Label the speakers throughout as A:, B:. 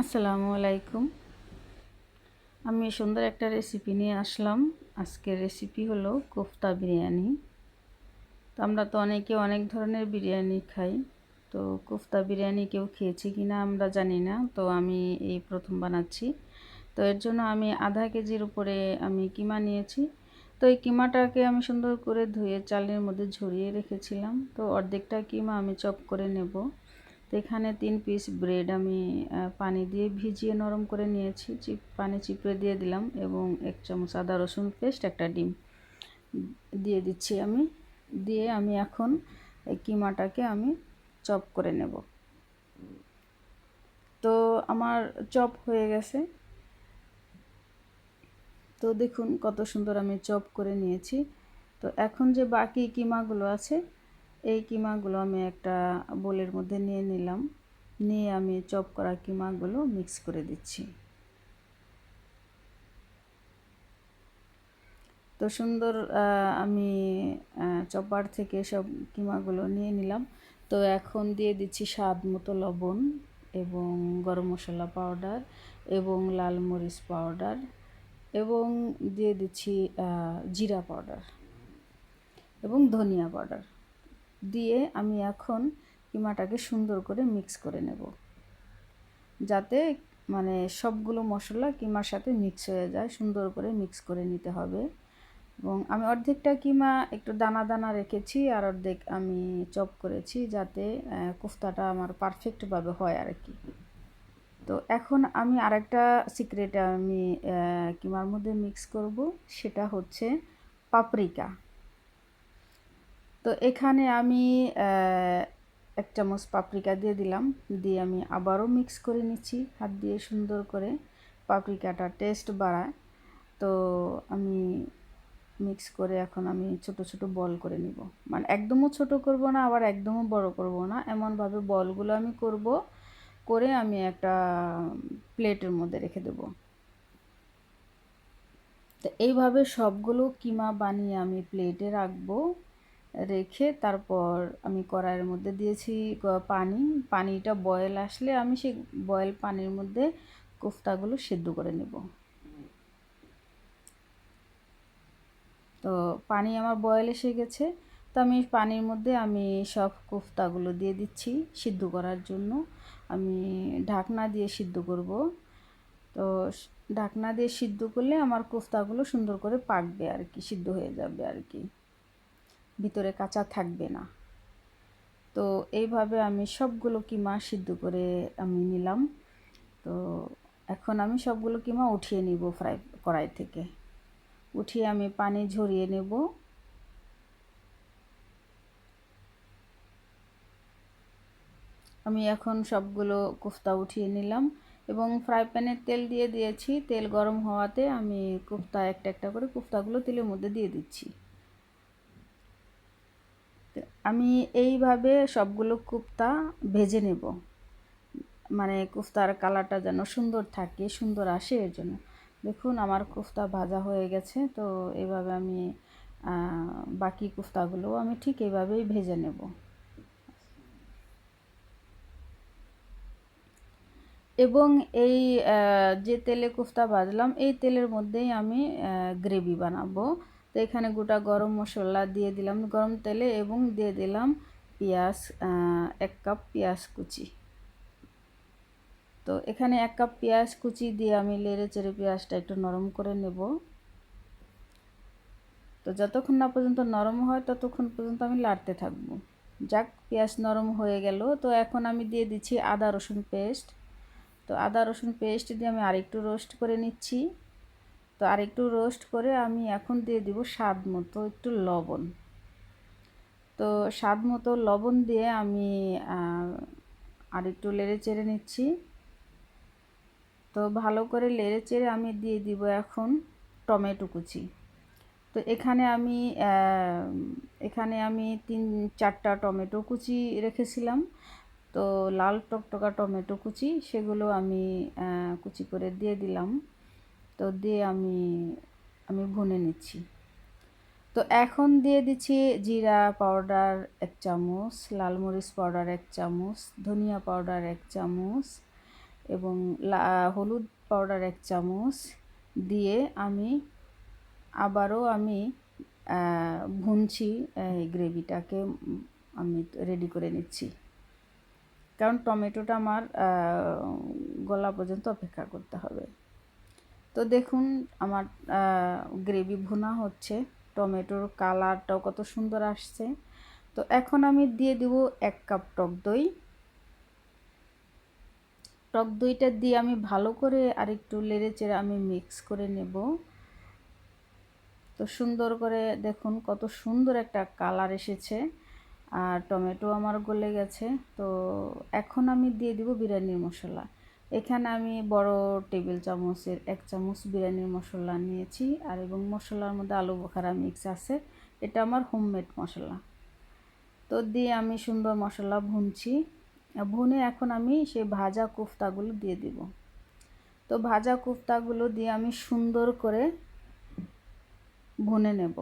A: আসসালামু আলাইকুম। আমি সুন্দর একটা রেসিপি নিয়ে আসলাম। আজকের রেসিপি হলো কোফতা বিরিয়ানি। তো আমরা তো অনেকে অনেক ধরনের বিরিয়ানি খাই। তো কোফতা বিরিয়ানি কেউ খেয়েছে কি না আমরা জানি না। তো আমি এই প্রথম বানাচ্ছি। তো এর জন্য আমি আধা কেজির উপরে আমি কিমা নিয়েছি। তো এই কিমাটাকে আমি সুন্দর করে ধুয়ে চালের মধ্যে ঝরিয়ে রেখেছিলাম। তো অর্ধেকটা কিমা আমি চপ করে নেব। তো এখানে তিন পিস ব্রেড আমি পানি দিয়ে ভিজিয়ে নরম করে নিয়েছি, চিপ, পানি চিপড়ে দিয়ে দিলাম এবং এক চামচ আদা রসুন পেস্ট একটা ডিম দিয়ে দিচ্ছি আমি। দিয়ে আমি এখন এই কিমাটাকে আমি চপ করে নেব। তো আমার চপ হয়ে গেছে। তো দেখুন কত সুন্দর আমি চপ করে নিয়েছি। তো এখন যে বাকি কিমাগুলো আছে এই কিমাগুলো আমি একটা বোলের মধ্যে নিয়ে নিলাম। নিয়ে আমি চপ করা কিমাগুলো মিক্স করে দিচ্ছি। তো সুন্দর আমি চপার থেকে সব কিমাগুলো নিয়ে নিলাম। তো এখন দিয়ে দিচ্ছি স্বাদ মতো লবণ এবং গরম মশলা পাউডার এবং লাল মরিচ পাউডার এবং দিয়ে দিচ্ছি জিরা পাউডার এবং ধনিয়া পাউডার। দিয়ে আমি এখন কিমাটাকে সুন্দর করে মিক্স করে নেব। যাতে মানে সবগুলো মশলা কিমার সাথে মিক্স হয়ে যায়, সুন্দর করে মিক্স করে নিতে হবে। এবং আমি অর্ধেকটা কিমা একটু দানা দানা রেখেছি আর অর্ধেক আমি চপ করেছি যাতে কোফতাটা আমার পারফেক্টভাবে হয় আর কি। তো এখন আমি আরেকটা সিক্রেট আমি কিমার মধ্যে মিক্স করব, সেটা হচ্ছে পাপরিকা। তো এখানে আমি এক চামচ পাপরিকা দিয়ে দিলাম। দিয়ে আমি আবারও মিক্স করে নিচ্ছি, হাত দিয়ে সুন্দর করে পাপরিকাটা টেস্ট বাড়ায়। তো আমি মিক্স করে এখন আমি ছোট ছোট বল করে নিব। মানে একদমও ছোট করব না, আবার একদমও বড় করব না। এমনভাবে বলগুলো আমি করব, করে আমি একটা প্লেটের মধ্যে রেখে দেব। তো এইভাবে সবগুলো কিমা বানিয়ে আমি প্লেটে রাখব। রেখে তারপর আমি কড়াইয়ের মধ্যে দিয়েছি পানি। পানিটা বয়েল আসলে আমি সেই বয়েল পানির মধ্যে কোফতাগুলো সেদ্ধ করে নেব। তো পানি আমার বয়েল এসে গেছে। তো আমি পানির মধ্যে আমি সব কোফতাগুলো দিয়ে দিচ্ছি সিদ্ধ করার জন্য। আমি ঢাকনা দিয়ে সিদ্ধ করব। তো ঢাকনা দিয়ে সিদ্ধ করলে আমার কোফতাগুলো সুন্দর করে পাকবে আর কি, সিদ্ধ হয়ে যাবে আর কি। ভিতরে কাঁচা থাকবে না। তো এইভাবে আমি সবগুলো কিমা সিদ্ধ করে আমি নিলাম। তো এখন আমি সবগুলো কিমা উঠিয়ে নিব ফ্রাই কড়াই থেকে। উঠিয়ে আমি পানি ঝরিয়ে নেব। আমি এখন সবগুলো কোফতা উঠিয়ে নিলাম এবং ফ্রাই প্যানে তেল দিয়ে দিয়েছি। তেল গরম হওয়াতে আমি কোফতা একটা একটা করে কোফতাগুলো তেলের মধ্যে দিয়ে দিচ্ছি। আমি এইভাবে সবগুলো কুফতা ভেজে নেব। মানে কুফতার কালারটা যেন সুন্দর থাকে, সুন্দর আসে এর জন্য। দেখুন, আমার কুফতা ভাজা হয়ে গেছে, তো এভাবে আমি বাকি কুফতাগুলো আমি ঠিক এইভাবেই ভেজে নেব। এবং এই যে তেলে কুফতা ভাজলাম, এই তেলের মধ্যেই আমি গ্রেভি বানাবো। তো এখানে গোটা গরম মশলা দিয়ে দিলাম, গরম তেলে এবং দিয়ে দিলাম পেঁয়াজ এক কাপ পেঁয়াজ কুচি। তো এখানে এক কাপ পেঁয়াজ কুচি দিয়ে আমি লেড়ে চেড়ে পেঁয়াজটা একটু নরম করে নেব। তো যতক্ষণ না পর্যন্ত নরম হয়, ততক্ষণ পর্যন্ত আমি লাড়তে থাকব। যাক, পেঁয়াজ নরম হয়ে গেল। তো এখন আমি দিয়ে দিচ্ছি আদা রসুন পেস্ট। তো আদা রসুন পেস্ট দিয়ে আমি আরেকটু রোস্ট করে নিচ্ছি। তো আর একটু রোস্ট করে আমি এখন দিয়ে দিব স্বাদ মতো একটু লবণ। তো স্বাদ মতো লবণ দিয়ে আমি আর একটু লেড়ে চেড়ে নিচ্ছি। তো ভালো করে লেড়ে চেড়ে আমি দিয়ে দিব এখন টমেটো কুচি। তো এখানে আমি এখানে আমি তিন, চারটা টমেটো কুচি রেখেছিলাম। তো লাল টকটকা টমেটো কুচি, সেগুলো আমি কুচি করে দিয়ে দিলাম। তো দিয়ে আমি আমি ভুনে নিচ্ছি। তো এখন দিয়ে দিচ্ছি জিরা পাউডার এক চামচ, লাল মরিচ পাউডার এক চামচ, ধনিয়া পাউডার এক চামচ এবং হলুদ পাউডার এক চামচ দিয়ে আমি আবারও আমি ভুনছি এই গ্রেভিটাকে আমি রেডি করে নিচ্ছি। কারণ টমেটোটা আমার গলা পর্যন্ত অপেক্ষা করতে হবে। তো দেখুন, আমার গ্রেভি ভুনা হচ্ছে। টমেটোর কালারটাও কত সুন্দর আসছে। তো এখন আমি দিয়ে দেব এক কাপ টক দই। টক দইটা দিয়ে আমি ভালো করে আরেকটু লেড়ে চেড়ে আমি মিক্স করে নেব। তো সুন্দর করে দেখুন কত সুন্দর একটা কালার এসেছে। আর টমেটো আমার গলে গেছে। তো এখন আমি দিয়ে দিব বিরিয়ানির মশলা। এখানে আমি বড় টেবিল চামচের এক চামচ বিরিয়ানির মশলা নিয়েছি আর এবং মশলার মধ্যে আলু বোখারা মিক্স আছে। এটা আমার হোমমেড মশলা। তো দিয়ে আমি সুন্দর মশলা ভুনছি। ভুনে এখন আমি সেই ভাজা কোফতাগুলো দিয়ে দিব। তো ভাজা কোফতাগুলো দিয়ে আমি সুন্দর করে ভুনে নেব।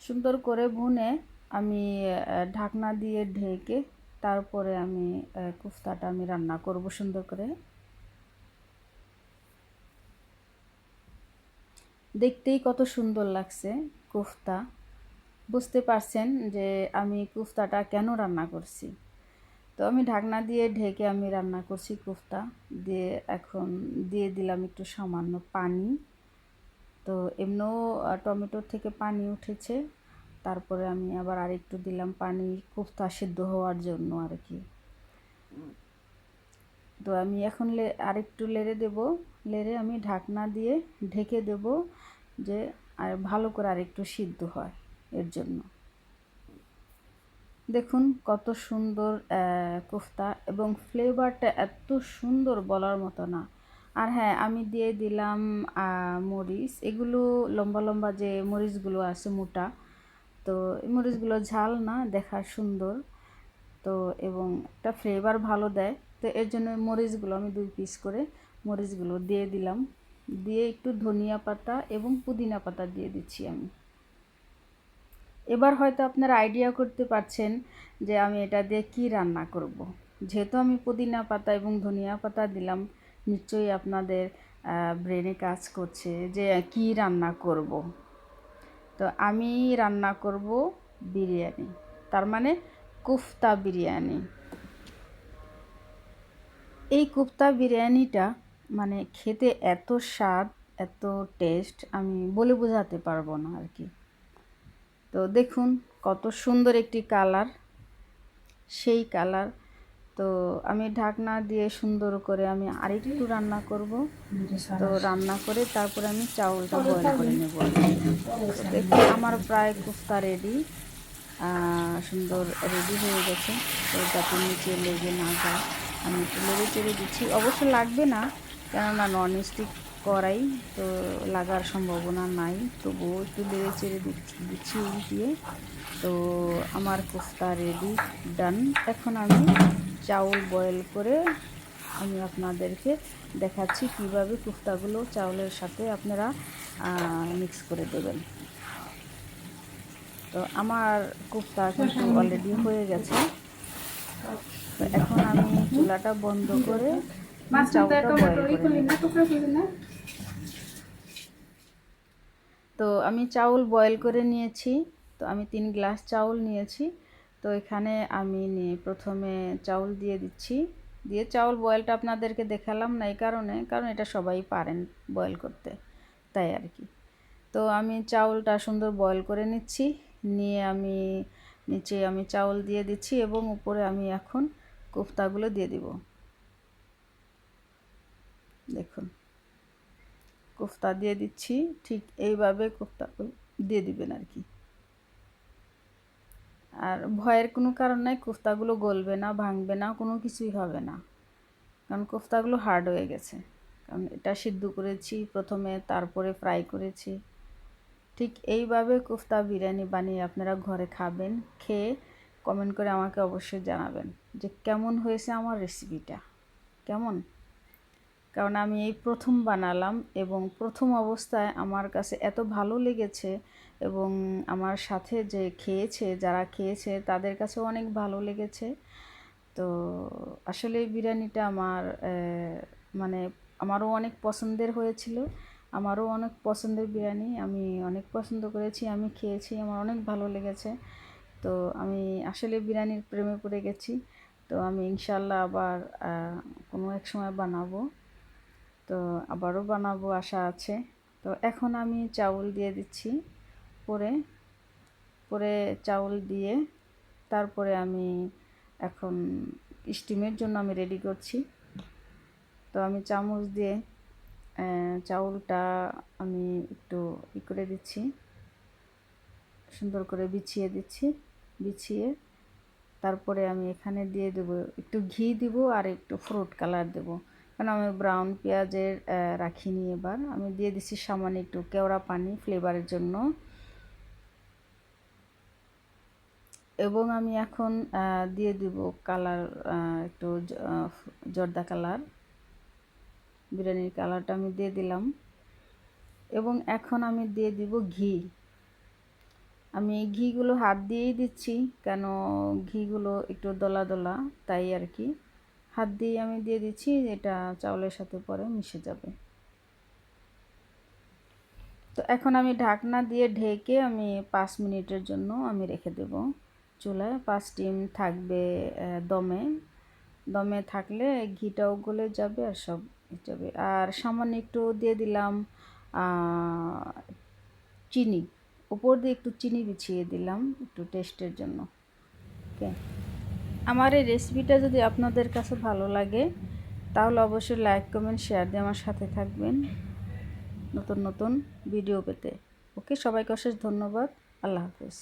A: সুন্দর করে ভুনে আমি ঢাকনা দিয়ে ঢেকে তারপরে আমি কুফতাটা আমি রান্না করব সুন্দর করে। দেখতেই কত সুন্দর লাগছে কোফতা। বুঝতে পারছেন যে আমি কোফতাটা কেন রান্না করছি। তো আমি ঢাকনা দিয়ে ঢেকে আমি রান্না করছি কোফতা। দিয়ে এখন দিয়ে দিলাম একটু সামান্য পানি। তো এমনিও টমেটোর থেকে পানি উঠেছে। তারপরে আমি আবার আরেকটু দিলাম পানি কোফতা সিদ্ধ হওয়ার জন্য আর কি তো আমি এখন আরেকটু লেড়ে দেব। লেড়ে আমি ঢাকনা দিয়ে ঢেকে দেব যে, আর ভালো করে আরেকটু সিদ্ধ হয় এর জন্য। দেখুন কত সুন্দর কোফতা এবং ফ্লেভারটা এত সুন্দর বলার মতো না। আর হ্যাঁ আমি দিয়ে দিলাম মরিচ। এগুলো লম্বা লম্বা যে মরিচগুলো আছে মোটা তো এই মরিচগুলো ঝাল না, দেখার সুন্দর তো এবং একটা ফ্লেভার ভালো দেয় তো এর জন্য মরিচগুলো আমি দুই পিস করে মরিচগুলো দিয়ে দিলাম দিয়ে একটু ধনিয়া পাতা এবং পুদিনা পাতা দিয়ে দিচ্ছি আমি এবার হয়তো আপনারা আইডিয়া করতে পারছেন যে আমি এটা দিয়ে কি রান্না করব। যেহেতু আমি পুদিনা পাতা এবং ধনিয়া পাতা দিলাম, নিশ্চয়ই আপনাদের ব্রেনে কাজ করছে যে কি রান্না করব। তো আমি রান্না করব বিরিয়ানি। তার মানে কুফতা বিরিয়ানি। এই কুফতা বিরিয়ানিটা মানে খেতে এত স্বাদ, এত টেস্ট আমি বলে বোঝাতে পারব না আর কি। তো দেখুন কত সুন্দর একটি কালার সেই কালার তো আমি ঢাকনা দিয়ে সুন্দর করে আমি আরেকটু রান্না করব। তো রান্না করে তারপরে আমি চাউলটা বয়ল করে নেব। দেখুন, আমার প্রায় কুফতা রেডি সুন্দর রেডি হয়ে গেছে। তো যাতে নিচে লেগে না যায়। আমি একটু লেগে চেড়ে দিচ্ছি। অবশ্য লাগবে না, কেননা নন স্টিক করাই তো লাগার সম্ভাবনা নাই। তবুও একটু লেড়ে চেড়ে দিচ্ছি দিচ্ছি উল্টিয়ে। তো আমার কোফতা রেডি ডান এখন আমি চাউল বয়েল করে আমি আপনাদেরকে দেখাচ্ছি কীভাবে কুফতাগুলো চাউলের সাথে আপনারা মিক্স করে দেবেন। তো আমার কুফতা কিন্তু অলরেডি হয়ে গেছে। তো এখন আমি চুলাটা বন্ধ করে তো আমি চাউল বয়েল করে নিয়েছি। তো আমি তিন গ্লাস চাউল নিয়েছি। তো এখানে আমি প্রথমে চাউল দিয়ে দিচ্ছি। দিয়ে চাউল বয়েলটা আপনাদেরকে দেখালাম না এই কারণে, কারণ এটা সবাই পারেন বয়েল করতে, তাই আর কি। তো আমি চাউলটা সুন্দর বয়েল করে নিচ্ছি, নিয়ে আমি নিচে আমি চাউল দিয়ে দিচ্ছি এবং উপরে আমি এখন কোফতাগুলো দিয়ে দিব। দেখুন, কোফতা দিয়ে দিচ্ছি, ঠিক এইভাবে কোফতাগুলো দিয়ে দিবেন আর কি। আর ভয়ের কোনো কারণ নাই, কোফতাগুলো গলবে না, ভাঙবে না, কোনো কিছুই হবে না। কারণ কোফতাগুলো হার্ড হয়ে গেছে। কারণ এটা সিদ্ধ করেছি, প্রথমে তারপরে ফ্রাই করেছি। ঠিক এইভাবে কোফতা বিরিয়ানি বানিয়ে আপনারা ঘরে খাবেন, খেয়ে কমেন্ট করে আমাকে অবশ্যই জানাবেন যে কেমন হয়েছে আমার রেসিপিটা কেমন? কারণ আমি এই প্রথম বানালাম এবং প্রথম অবস্থায় আমার কাছে এত ভালো লেগেছে এবং আমার সাথে যে খেয়েছে, যারা খেয়েছে তাদের কাছে অনেক ভালো লেগেছে। তো আসলে বিরিয়ানিটা আমার মানে আমারও অনেক পছন্দের হয়েছিল, আমারও অনেক পছন্দের বিরিয়ানি, আমি অনেক পছন্দ করেছি, আমি খেয়েছি, আমার অনেক ভালো লেগেছে। তো আমি আসলে বিরিয়ানির প্রেমে পড়ে গেছি, তো আমি ইনশাল্লাহ আবার কোনো এক সময় বানাবো। তো আবারও বানাবো আশা আছে। তো এখন আমি চাউল দিয়ে দিচ্ছি পরে। পরে চাউল দিয়ে তারপরে আমি এখন স্টিমের জন্য আমি রেডি করছি। তো আমি চামচ দিয়ে চাউলটা আমি একটু ই করে দিচ্ছি। সুন্দর করে বিছিয়ে দিচ্ছি, বিছিয়ে তারপরে আমি এখানে দিয়ে দেব, একটু ঘি দিব আর একটু ফ্রুট কালার দেব। কারণ আমি ব্রাউন পেঁয়াজের রাখিনি এবার। আমি দিয়ে দিচ্ছি সামান্য একটু কেওড়া পানি ফ্লেভারের জন্য। এবং আমি এখন দিয়ে দিব কালার একটু জর্দা কালার বিরিয়ানির কালারটা আমি দিয়ে দিলাম। এবং এখন আমি দিয়ে দিব ঘি। আমি ঘিগুলো হাত দিয়েই দিচ্ছি, কেন ঘিগুলো একটু দলা দলা, তাই আর কি। হাত দিয়ে আমি দিয়ে দিচ্ছি, এটা চাউলের সাথে পরে মিশে যাবে। তো এখন আমি ঢাকনা দিয়ে ঢেকে আমি পাঁচ মিনিটের জন্য আমি রেখে দেব চুলায়। পাঁচ ডিম থাকবে দমে। দমে থাকলে ঘিটাও গলে যাবে আর সব যাবে। আর সামান্য একটু দিয়ে দিলাম চিনি। উপর দিয়ে একটু চিনি বিছিয়ে দিলাম একটু টেস্টের জন্য। ওকে আমার এই রেসিপিটা যদি আপনাদের কাছে ভালো লাগে, তাহলে অবশ্যই লাইক কমেন্ট শেয়ার দিয়ে আমার সাথে থাকবেন নতুন নতুন ভিডিও পেতে। ওকে, সবাইকে অশেষ ধন্যবাদ। আল্লাহ হাফেজ।